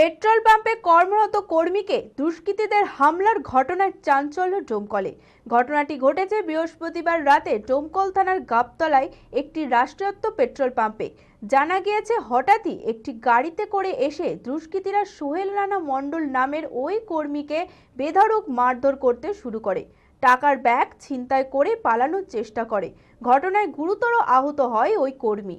Petrol পাম্পে কর্মরত কর্মীকে দুষ্কৃতীদের হামলার ঘটনার চাঞ্চল্য ডোমকলে। ঘটনাটি ঘটেছে বৃহস্পতিবার রাতে ডোমকল থানার গাবতলায় একটি রাষ্ট্রায়ত্ত পেট্রোল পাম্পে। জানা গিয়েছে, হঠাৎই একটি গাড়িতে করে এসে দুষ্কৃতীরা সোহেল রানা মণ্ডল নামের ওই কর্মীকে বেধড়ক মারধর করতে শুরু করে। টাকার ব্যাগ ছিনতাই করে পালানোর চেষ্টা করে। ঘটনায় গুরুতর আহত হয় ওই কর্মী।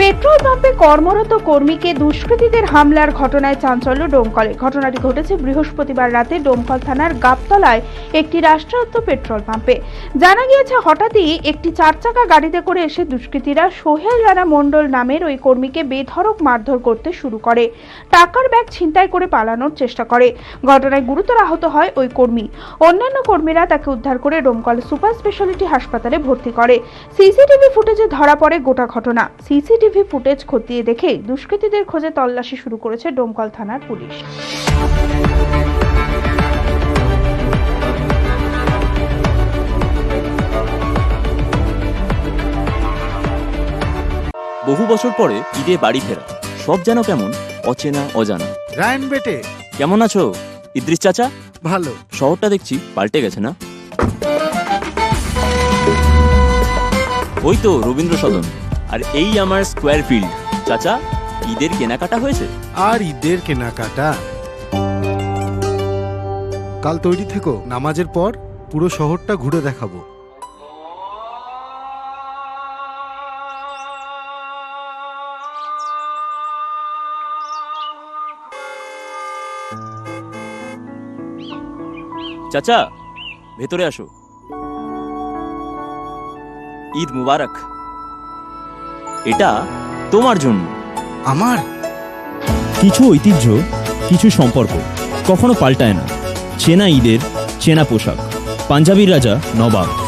petrol পাম্পে কর্মরত কর্মীকে দুষ্কৃতীদের হামলার ঘটনায় চাঞ্চল্য ডোমকলে। ঘটনাটি ঘটেছে বৃহস্পতিবার রাতে ডোমকল থানার গাবতলায় একটি রাষ্ট্রায়ত্ত পেট্রোল পাম্পে। জানা গিয়েছে, হঠাৎই একটি চার চাকা গাড়িতে করে এসে দুষ্কৃতীরা সোহেল রানা মণ্ডল নামের ওই কর্মীকে বেধড়ক মারধর করতে শুরু করে। টাকার ব্যাগ ছিনতাই করে পালানোর চেষ্টা করে। ঘটনায় গুরুতর আহত হয় ওই কর্মী। অন্যান্য কর্মীরা তাকে উদ্ধার করে ডোমকল সুপার স্পেশালিটি হাসপাতালে ভর্তি করে। সিসিটিভি ফুটেজে ধরা পড়ে গোটা ঘটনা। সিসিটিভি ফুটেজ খতিয়ে দেখে দুষ্কৃতীদের খোঁজে তল্লাশি শুরু করেছে ডোমকল থানার পুলিশ। বহু বছর পরে ঈদে বাড়ি ফেরা। সব যেন কেমন? অচেনা অজানা। রায়ন বেটে। কেমন আছো? ইদ্রিস চাচা? ভালো। শহরটা দেখছি পাল্টে গেছে না? ওই তো রবীন্দ্র সদন আর এই আমার স্কোয়ার ফিল্ড চাচা ঈদের কেনাকাটা হয়েছে? আর ঈদের কেনাকাটা? কাল তৈরি থেকো নামাজের পর পুরো শহরটা ঘুরে দেখাবো। চাচা ভেতরে আসো। ঈদ মুবারক। এটা তোমার জন্য। আমার? কিছু ঐতিহ্য কিছু সম্পর্ক কখনো পাল্টায় না। চেনা ঈদের চেনা পোশাক। পাঞ্জাবির রাজা নবাব।